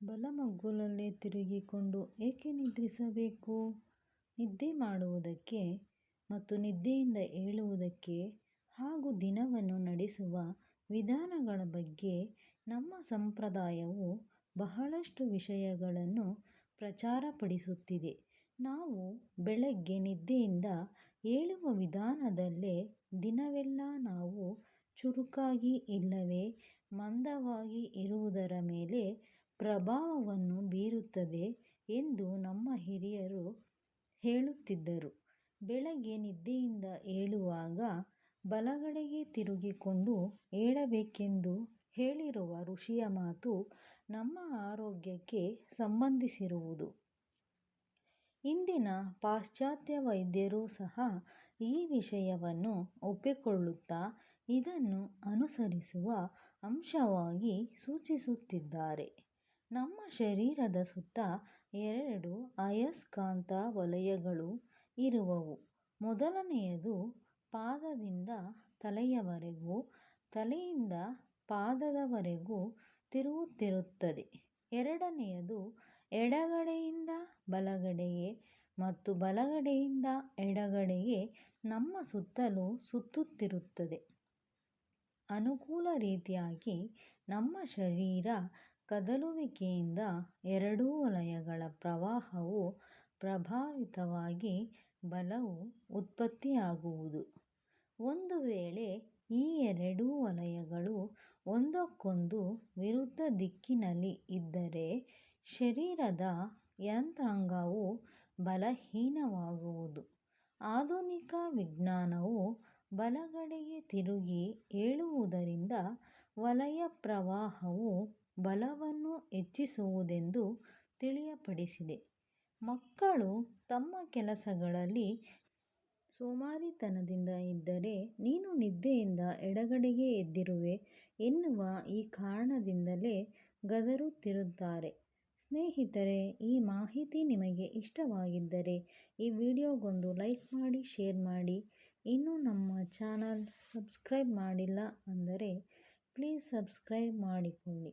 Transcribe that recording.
ಬಲಮಗ್ಗುಲಲ್ಲೇ ತಿರುಗಿಕೊಂಡು ಏಕೆ ನಿದ್ರಿಸಬೇಕು? ನಿದ್ದೆ ಮಾಡುವುದಕ್ಕೆ ಮತ್ತು ನಿದ್ದೆಯಿಂದ ಏಳುವುದಕ್ಕೆ ಹಾಗೂ ದಿನವನ್ನು ನಡೆಸುವ ವಿಧಾನಗಳ ಬಗ್ಗೆ ನಮ್ಮ ಸಂಪ್ರದಾಯವು ಬಹಳಷ್ಟು ವಿಷಯಗಳನ್ನು ಪ್ರಚಾರಪಡಿಸುತ್ತಿದೆ. ನಾವು ಬೆಳಗ್ಗೆ ನಿದ್ದೆಯಿಂದ ಏಳುವ ವಿಧಾನದಲ್ಲೇ ದಿನವೆಲ್ಲ ನಾವು ಚುರುಕಾಗಿ ಇಲ್ಲವೇ, ಮಂದವಾಗಿ ಇರುವುದರ ಮೇಲೆ ಪ್ರಭಾವವನ್ನು ಬೀರುತ್ತದೆ ಎಂದು ನಮ್ಮ ಹಿರಿಯರು ಹೇಳುತ್ತಿದ್ದರು. ಬೆಳಗ್ಗೆ ನಿದ್ದೆಯಿಂದ ಏಳುವಾಗ ಬಲಗಡೆಗೆ ತಿರುಗಿಕೊಂಡು ಏಳಬೇಕೆಂದು ಹೇಳಿರುವ ಋಷಿಯ ಮಾತು ನಮ್ಮ ಆರೋಗ್ಯಕ್ಕೆ ಸಂಬಂಧಿಸಿರುವುದು. ಇಂದಿನ ಪಾಶ್ಚಾತ್ಯ ವೈದ್ಯರು ಸಹ ಈ ವಿಷಯವನ್ನು ಒಪ್ಪಿಕೊಳ್ಳುತ್ತಾ ಇದನ್ನು ಅನುಸರಿಸುವ ಅಂಶವಾಗಿ ಸೂಚಿಸುತ್ತಿದ್ದಾರೆ. ನಮ್ಮ ಶರೀರದ ಸುತ್ತ ಎರಡು ಅಯಸ್ಕಾಂತ ವಲಯಗಳು ಇರುವವು. ಮೊದಲನೆಯದು ಪಾದದಿಂದ ತಲೆಯವರೆಗೂ, ತಲೆಯಿಂದ ಪಾದದವರೆಗೂ ತಿರುಗುತ್ತಿರುತ್ತದೆ. ಎರಡನೆಯದು ಎಡಗಡೆಯಿಂದ ಬಲಗಡೆಗೆ ಮತ್ತು ಬಲಗಡೆಯಿಂದ ಎಡಗಡೆಗೆ ನಮ್ಮ ಸುತ್ತಲೂ ಸುತ್ತುತ್ತಿರುತ್ತದೆ. ಅನುಕೂಲ ರೀತಿಯಾಗಿ ನಮ್ಮ ಶರೀರ ಕದಲುವಿಕೆಯಿಂದ ಎರಡೂ ವಲಯಗಳ ಪ್ರವಾಹವು ಪ್ರಭಾವಿತವಾಗಿ ಬಲವು ಉತ್ಪತ್ತಿಯಾಗುವುದು. ಒಂದು ವೇಳೆ ಈ ಎರಡೂ ವಲಯಗಳು ಒಂದಕ್ಕೊಂದು ವಿರುದ್ಧ ದಿಕ್ಕಿನಲ್ಲಿ ಇದ್ದರೆ ಶರೀರದ ಯಂತ್ರಾಂಗವು ಬಲಹೀನವಾಗುವುದು. ಆಧುನಿಕ ವಿಜ್ಞಾನವು ಬಲಗಡೆಗೆ ತಿರುಗಿ ಏಳುವುದರಿಂದ ವಲಯ ಪ್ರವಾಹವು ಬಲವನ್ನು ಹೆಚ್ಚಿಸುವುದೆಂದು ತಿಳಿಯಪಡಿಸಿದೆ. ಮಕ್ಕಳು ತಮ್ಮ ಕೆಲಸಗಳಲ್ಲಿ ಸೋಮಾರಿತನದಿಂದ ಇದ್ದರೆ, ನೀನು ನಿದ್ದೆಯಿಂದ ಎಡಗಡೆಗೆ ಎದ್ದಿರುವೆ ಎನ್ನುವ ಈ ಕಾರಣದಿಂದಲೇ ಗದರುತ್ತಿರುತ್ತಾರೆ. ಸ್ನೇಹಿತರೆ, ಈ ಮಾಹಿತಿ ನಿಮಗೆ ಇಷ್ಟವಾಗಿದ್ದರೆ ಈ ವಿಡಿಯೋಗೊಂದು ಲೈಕ್ ಮಾಡಿ, ಶೇರ್ ಮಾಡಿ ಇನ್ನೂ ನಮ್ಮ ಚಾನಲ್ ಸಬ್ಸ್ಕ್ರೈಬ್ ಮಾಡಿಲ್ಲ ಅಂದರೆ, ಪ್ಲೀಸ್ ಸಬ್ಸ್ಕ್ರೈಬ್ ಮಾಡಿಕೊಳ್ಳಿ.